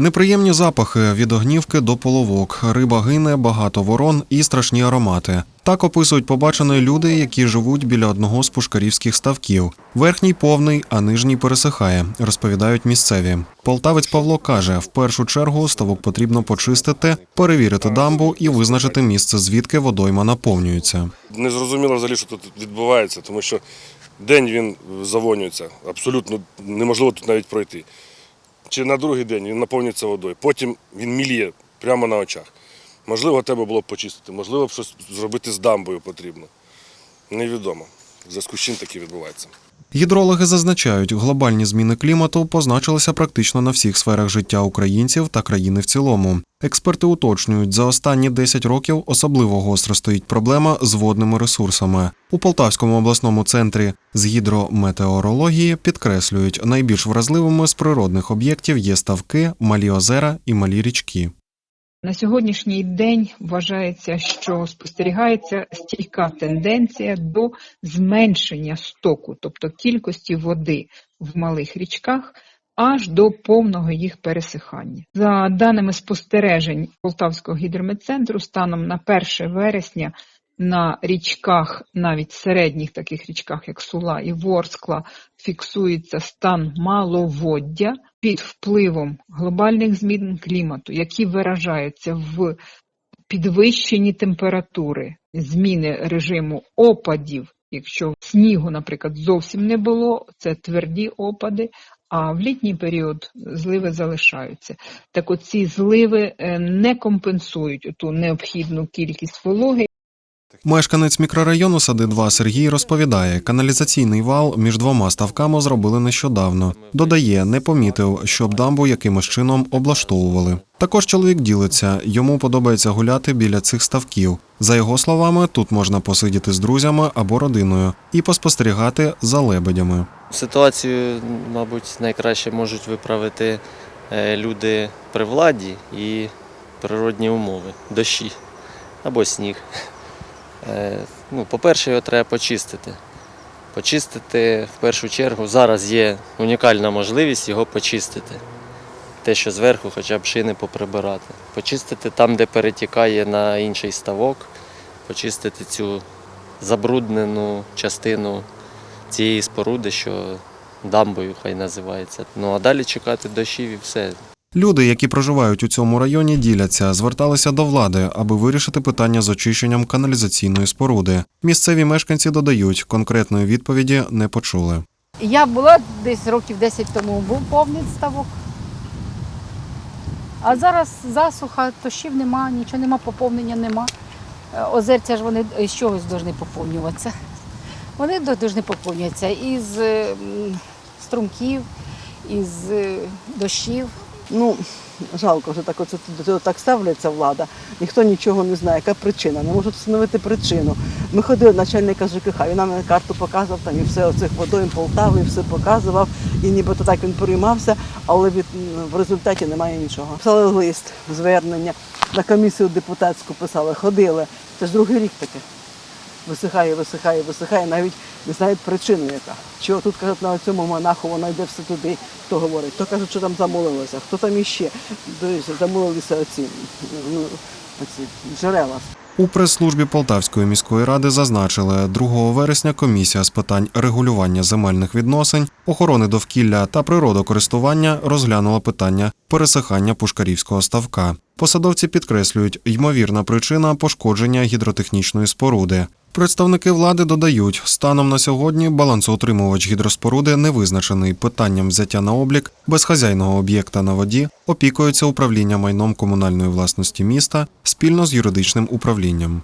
Неприємні запахи від огнівки до половок, риба гине, багато ворон і страшні аромати. Так описують побачене люди, які живуть біля одного з пушкарівських ставків. Верхній повний, а нижній пересихає, розповідають місцеві. Полтавець Павло каже: в першу чергу ставок потрібно почистити, перевірити дамбу і визначити місце, звідки водойма наповнюється. Не зрозуміло взагалі, що тут відбувається, тому що день він завонюється, абсолютно неможливо тут навіть пройти. Чи на другий день він наповнюється водою, потім він міліє прямо на очах. Можливо, треба було б почистити, можливо, б щось зробити з дамбою потрібно. Невідомо. В зв'язку з чим таке відбувається. Гідрологи зазначають, глобальні зміни клімату позначилися практично на всіх сферах життя українців та країни в цілому. Експерти уточнюють, за останні 10 років особливо гостро стоїть проблема з водними ресурсами. У Полтавському обласному центрі з гідрометеорології підкреслюють, найбільш вразливими з природних об'єктів є ставки, малі озера і малі річки. На сьогоднішній день вважається, що спостерігається стійка тенденція до зменшення стоку, тобто кількості води в малих річках, аж до повного їх пересихання. За даними спостережень Полтавського гідрометцентру, станом на 1 вересня на річках, навіть середніх таких річках, як Сула і Ворскла, фіксується стан маловоддя під впливом глобальних змін клімату, які виражаються в підвищенні температури, зміни режиму опадів. Якщо снігу, наприклад, зовсім не було, це тверді опади, а в літній період зливи залишаються. Так от ці зливи е, не компенсують ту необхідну кількість вологи, Мешканець мікрорайону Сади 2 Сергій розповідає, каналізаційний вал між двома ставками зробили нещодавно. Додає, не помітив, щоб дамбу якимось чином облаштовували. Також чоловік ділиться, йому подобається гуляти біля цих ставків. За його словами, тут можна посидіти з друзями або родиною і поспостерігати за лебедями. Ситуацію, мабуть, найкраще можуть виправити е, люди при владі і природні умови, дощі або сніг. Е, Ну, по-перше, його треба почистити. Почистити в першу чергу. Зараз є унікальна можливість його почистити. Те, що зверху хоча б шини поприбирати. Почистити там, де перетікає на інший ставок, почистити цю забруднену частину цієї споруди, що дамбою хай називається. Ну а далі чекати дощів і все. Люди, які проживають у цьому районі, діляться, зверталися до влади, аби вирішити питання з очищенням каналізаційної споруди. Місцеві мешканці додають, конкретної відповіді не почули. Я була десь років 10 тому, був повний ставок. А зараз засуха, дощів нема, нічого нема, поповнення нема. Е, Озерця ж вони з чогось повинні поповнюватися. Вони повинні поповнюватися із е, струмків, із е, дощів. Ну, жалко, що так оце так ставляться влада. Ніхто нічого не знає, яка причина. Не можуть встановити причину. Ми ходили начальника ЖКХ, він нам карту показував там і все оцих водойм Полтави, і все показував. І нібито так він переймався, але від, в результаті немає нічого. Писали лист, звернення, на комісію депутатську писали, ходили. Це ж другий рік таке. Висихає, висихає, висихає, навіть не знають причину яка. Чого тут кажуть, на цьому монаху вона йде все туди, хто говорить, хто каже, що там замолилося, хто там іще. Замолилися оці, ну, оці джерела. У прес-службі Полтавської міської ради зазначили, 2 вересня комісія з питань регулювання земельних відносин, охорони довкілля та природокористування розглянула питання пересихання пушкарівського ставка. Посадовці підкреслюють, ймовірна причина пошкодження гідротехнічної споруди. Представники влади додають, станом на сьогодні балансоутримувач гідроспоруди не визначений питанням взяття на облік безхазяйного об'єкта на воді, опікується управління майном комунальної власності міста спільно з юридичним управлінням.